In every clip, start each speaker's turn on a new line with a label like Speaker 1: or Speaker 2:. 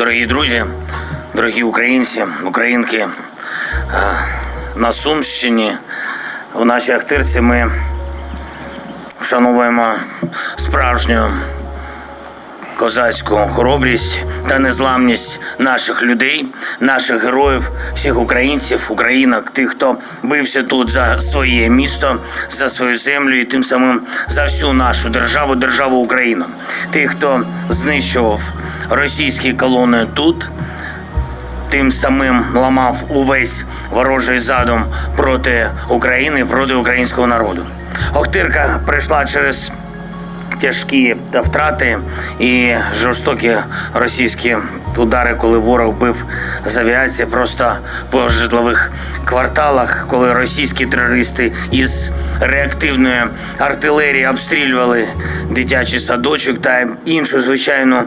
Speaker 1: Дорогі друзі, дорогі українці, українки, е, на Сумщині у нашій Ахтирці ми вшановуємо справжню козацьку хоробрість та незламність наших людей, наших героїв, всіх українців, українок, тих, хто бився тут за своє місто, за свою землю і тим самим за всю нашу державу, державу Україну, тих, хто знищував російські колони тут. Тим самим ламав увесь ворожий задум проти України, проти українського народу. Охтирка прийшла через тяжкі втрати і жорстокі російські удари, коли ворог бив з авіації просто по житлових кварталах, коли російські терористи із реактивної артилерії обстрілювали дитячий садочок та іншу звичайну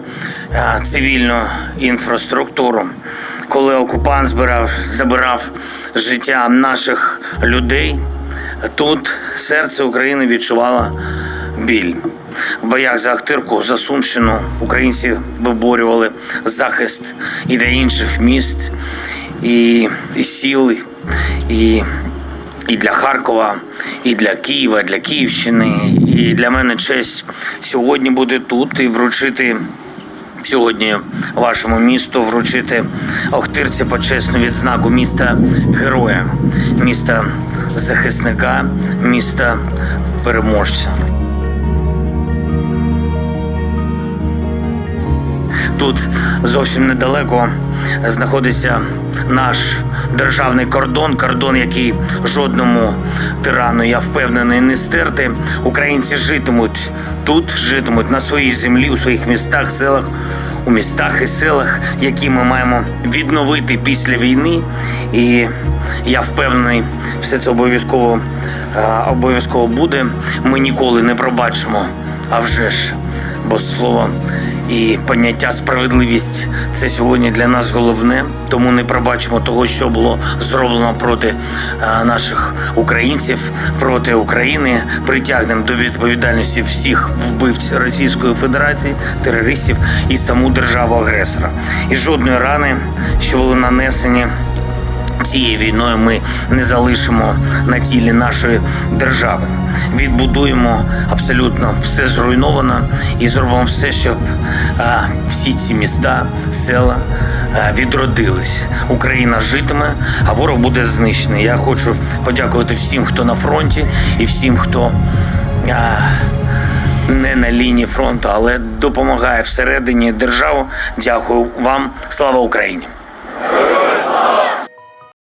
Speaker 1: цивільну інфраструктуру. Коли окупант збирав, забирав життя наших людей, тут серце України відчувало біль. В боях за Ахтирку, за Сумщину українці виборювали захист і для інших міст, і, і сіл, і, і для Харкова, і для Києва, для Київщини. І для мене честь сьогодні бути тут і вручити сьогодні вашому місту вручити Охтирці почесну відзнаку міста героя, міста захисника, міста переможця. Тут зовсім недалеко знаходиться наш державний кордон, кордон, який жодному тирану, я впевнений, не стерти. Українці житимуть тут, житимуть на своїй землі, у своїх містах, селах, у містах і селах, які ми маємо відновити після війни. І я впевнений, все це обов'язково е, обов'язково буде. Ми ніколи не пробачимо, а вже ж, бо слово і поняття справедливість це сьогодні для нас головне. Тому не пробачимо того, що було зроблено проти е, наших українців, проти України. Притягнемо до відповідальності всіх вбивців Російської Федерації, терористів і саму державу агресора. І жодної рани, що були нанесені. Цією війною ми не залишимо на тілі нашої держави. Відбудуємо абсолютно все зруйновано і зробимо все, щоб а, всі ці міста, села а, відродились. Україна житиме, а ворог буде знищений. Я хочу подякувати всім, хто на фронті, і всім, хто. А, не на лінії фронту, але допомагає всередині державу. Дякую вам. Слава Україні!